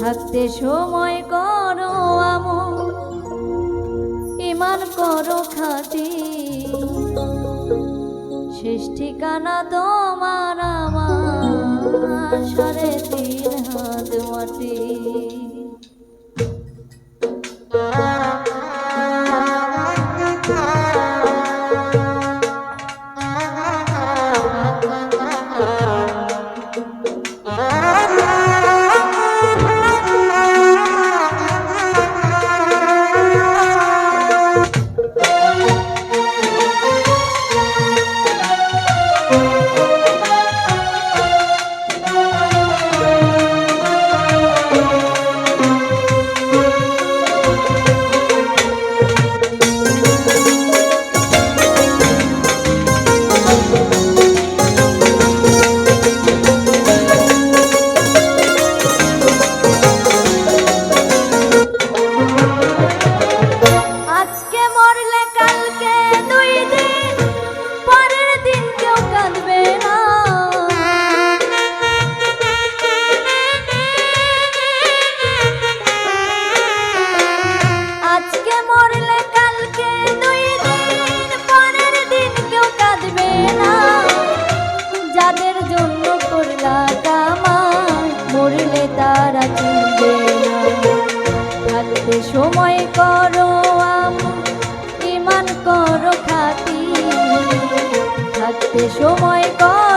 থাকতে সময় করো আমন ইমান করো খাতি শেষ ঠিকানা তোমার আমার, সাড়ে তিন হাত মাটি। থাকতে সময় করো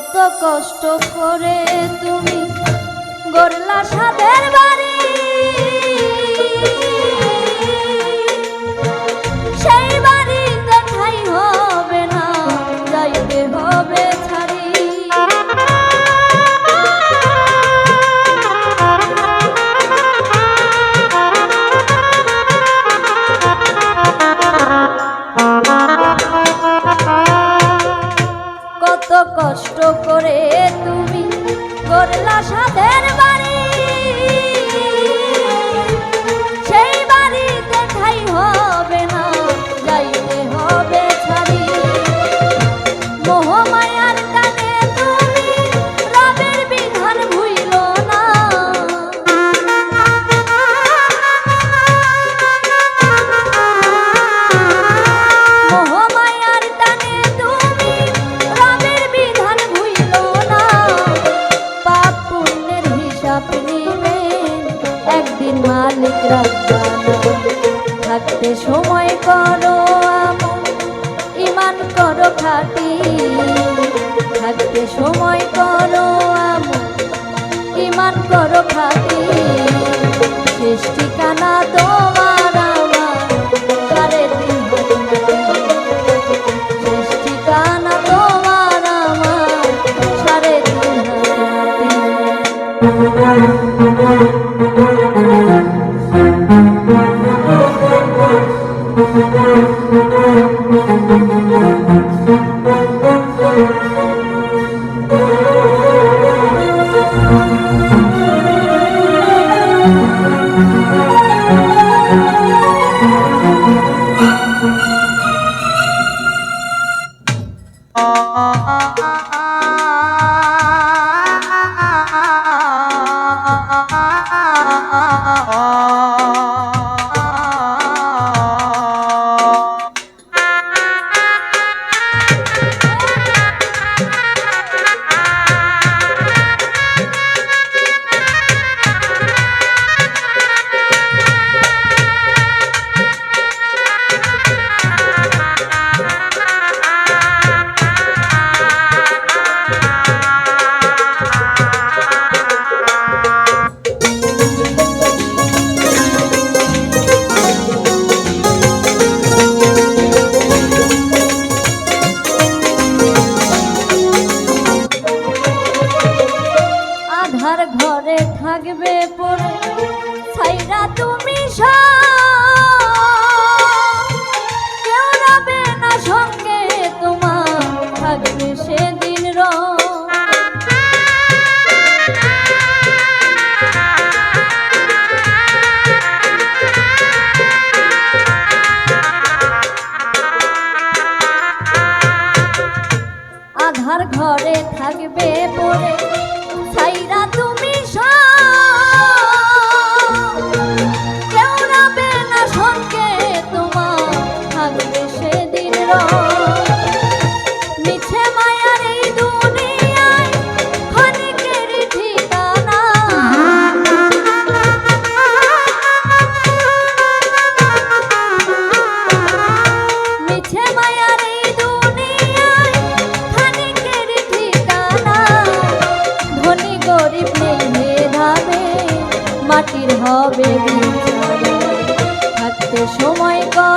কত কষ্ট করে তুমি গড়লা সাদের বাড়ি। কষ্ট করে তুমি করলা সাধের বাড়ি। মালিক থাকতে সময় করো আমন, ইমান করো খাটি। থাকতে সময় করো আমন, ইমান করো খাটি। পরে থাকবে পরে। সাইরা তো ধামে হে মাটির হবে থাকতে সময় কম